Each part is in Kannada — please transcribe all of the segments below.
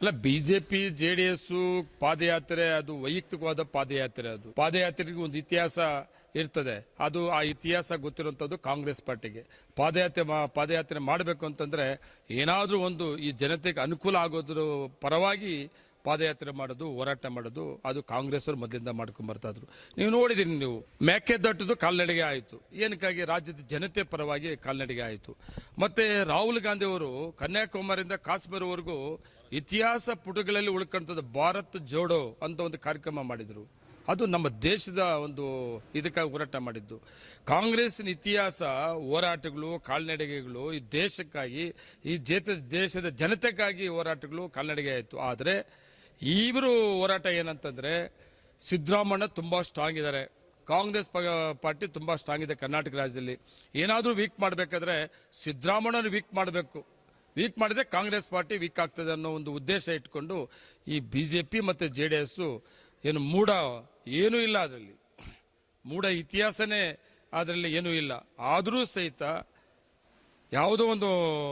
ಅಲ್ಲ ಬಿಜೆಪಿ ಜೆ ಡಿ ಎಸ್ ಪಾದಯಾತ್ರೆ, ಅದು ವೈಯಕ್ತಿಕವಾದ ಪಾದಯಾತ್ರೆ ಅದು. ಪಾದಯಾತ್ರೆಗೆ ಒಂದು ಇತಿಹಾಸ ಇರ್ತದೆ. ಅದು ಆ ಇತಿಹಾಸ ಗೊತ್ತಿರುವಂತದ್ದು ಕಾಂಗ್ರೆಸ್ ಪಾರ್ಟಿಗೆ. ಪಾದಯಾತ್ರೆ ಪಾದಯಾತ್ರೆ ಮಾಡಬೇಕು ಅಂತಂದ್ರೆ ಏನಾದರೂ ಒಂದು ಈ ಜನತೆಗೆ ಅನುಕೂಲ ಆಗೋದ್ರ ಪರವಾಗಿ ಪಾದಯಾತ್ರೆ ಮಾಡೋದು, ಹೋರಾಟ ಮಾಡೋದು, ಅದು ಕಾಂಗ್ರೆಸ್ ಅವರು ಮೊದಲಿಂದ ಮಾಡ್ಕೊಂಡು ಬರ್ತಾ ಇದ್ರು. ನೀವು ನೋಡಿದೀನಿ ನೀವು, ಮೇಕೆ ದಟ್ಟದು ಕಾಲ್ನಡಿಗೆ ಆಯಿತು. ಏನಕ್ಕಾಗಿ ರಾಜ್ಯದ ಜನತೆ ಪರವಾಗಿ ಕಾಲ್ನಡಿಗೆ ಆಯಿತು. ಮತ್ತೆ ರಾಹುಲ್ ಗಾಂಧಿ ಅವರು ಕನ್ಯಾಕುಮಾರಿಯಿಂದ ಕಾಶ್ಮೀರವರೆಗೂ ಇತಿಹಾಸ ಪುಟಗಳಲ್ಲಿ ಉಳ್ಕೊಂತದ್ದು ಭಾರತ್ ಜೋಡೋ ಅಂತ ಒಂದು ಕಾರ್ಯಕ್ರಮ ಮಾಡಿದ್ರು. ಅದು ನಮ್ಮ ದೇಶದ ಒಂದು ಇದಕ್ಕಾಗಿ ಹೋರಾಟ ಮಾಡಿದ್ದು. ಕಾಂಗ್ರೆಸ್ನ ಇತಿಹಾಸ, ಹೋರಾಟಗಳು, ಕಾಲ್ನಡಿಗೆಗಳು ಈ ದೇಶಕ್ಕಾಗಿ, ಈ ದೇಶದ ಜನತೆಗಾಗಿ ಹೋರಾಟಗಳು ಕಾಲ್ನಡಿಗೆ ಆಯಿತು. ಆದರೆ ಇವರು ಹೋರಾಟ ಏನಂತಂದ್ರೆ ಸಿದ್ದರಾಮಣ್ಣ ತುಂಬಾ ಸ್ಟ್ರಾಂಗ್ ಇದ್ದಾರೆ. ಕಾಂಗ್ರೆಸ್ ಪ- ಪಾರ್ಟಿ ತುಂಬಾ ಸ್ಟ್ರಾಂಗ್ ಇದೆ ಕರ್ನಾಟಕ ರಾಜ್ಯದಲ್ಲಿ. ಏನಾದರೂ ವೀಕ್ ಮಾಡಬೇಕಾದ್ರೆ ಸಿದ್ದರಾಮಣ್ಣನ ವೀಕ್ ಮಾಡಬೇಕು. ವೀಕ್ ಮಾಡಿದ್ರೆ ಕಾಂಗ್ರೆಸ್ ಪಾರ್ಟಿ ವೀಕ್ ಆಗ್ತದೆ ಅನ್ನೋ ಒಂದು ಉದ್ದೇಶ ಇಟ್ಕೊಂಡು ಈ ಬಿಜೆಪಿ ಮತ್ತೆ ಜೆ ಡಿ ಎಸ್ಸು ಏನು ಮೂಡ ಏನೂ ಇಲ್ಲ ಅದರಲ್ಲಿ. ಮೂಡ ಇತಿಹಾಸನೇ ಅದರಲ್ಲಿ ಏನೂ ಇಲ್ಲ. ಆದರೂ ಸಹಿತ ಯಾವುದೋ ಒಂದು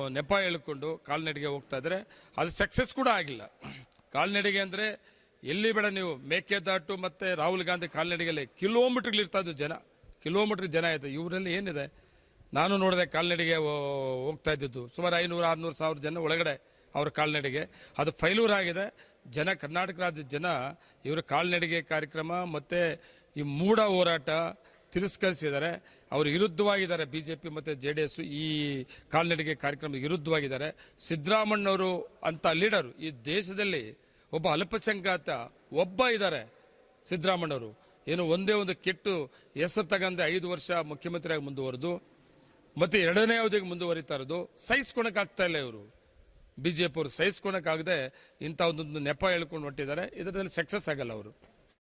ನೆಪ ಹೇಳ್ಕೊಂಡು ಕಾಲ್ನಡಿಗೆ ಹೋಗ್ತಾ ಇದ್ರೆ ಅದು ಸಕ್ಸಸ್ ಕೂಡ ಆಗಿಲ್ಲ. ಕಾಲ್ನಡಿಗೆ ಅಂದ್ರೆ ಎಲ್ಲಿ ಬೇಡ ನೀವು ಮೇಕೆದಾಟು ಮತ್ತೆ ರಾಹುಲ್ ಗಾಂಧಿ ಕಾಲ್ನಡಿಗೆಯಲ್ಲಿ ಕಿಲೋಮೀಟರ್ಗಳು ಇರ್ತಾ ಜನ ಕಿಲೋಮೀಟರ್ ಜನ ಆಯಿತು. ಇವರಲ್ಲಿ ಏನಿದೆ? ನಾನು ನೋಡಿದೆ ಕಾಲ್ನಡಿಗೆ ಹೋಗ್ತಾ ಇದ್ದಿದ್ದು ಸುಮಾರು ಐನೂರು, ಆರುನೂರು ಸಾವಿರ ಜನ ಒಳಗಡೆ ಅವ್ರ ಕಾಲ್ನಡಿಗೆ. ಅದು ಫೈಲೂರ್ ಆಗಿದೆ. ಜನ, ಕರ್ನಾಟಕ ರಾಜ್ಯದ ಜನ ಇವರ ಕಾಲ್ನಡಿಗೆ ಕಾರ್ಯಕ್ರಮ ಮತ್ತೆ ಈ ಮೂಡ ಹೋರಾಟ ತಿರಸ್ಕರಿಸಿದ್ದಾರೆ. ಅವರು ವಿರುದ್ಧವಾಗಿದ್ದಾರೆ. ಬಿ ಜೆ ಪಿ ಮತ್ತು ಜೆ ಡಿ ಎಸ್ ಈ ಕಾಲ್ನಡಿಗೆ ಕಾರ್ಯಕ್ರಮಕ್ಕೆ ವಿರುದ್ಧವಾಗಿದ್ದಾರೆ. ಸಿದ್ದರಾಮಣ್ಣವರು ಅಂತ ಲೀಡರ್ ಈ ದೇಶದಲ್ಲಿ ಒಬ್ಬ ಅಲ್ಪಸಂಖ್ಯಾತ ಒಬ್ಬ ಇದ್ದಾರೆ ಸಿದ್ದರಾಮಣ್ಣವರು ಏನು ಒಂದೇ ಒಂದು ಕೆಟ್ಟು ಹೆಸರು ತಗೊಂಡೆ ಐದು ವರ್ಷ ಮುಖ್ಯಮಂತ್ರಿಯಾಗಿ ಮುಂದುವರೆದು, ಮತ್ತೆ ಎರಡನೇ ಅವಧಿಗೆ ಮುಂದುವರಿತಾ ಇರೋದು. ಸಹಿಸ್ಕೊಳಕ್ ಆಗ್ತಾ ಇಲ್ಲ ಇವರು. ಬಿಜೆಪಿ ಅವರು ಸಹಿಸ್ಕೊಳಕ್ ಆಗದೆ ಇಂಥ ಒಂದೊಂದು ನೆಪ ಹೇಳ್ಕೊಂಡು ಹೊಟ್ಟಿದ್ದಾರೆ ಇದರಲ್ಲಿ ಸಕ್ಸಸ್ ಆಗಲ್ಲ ಅವರು.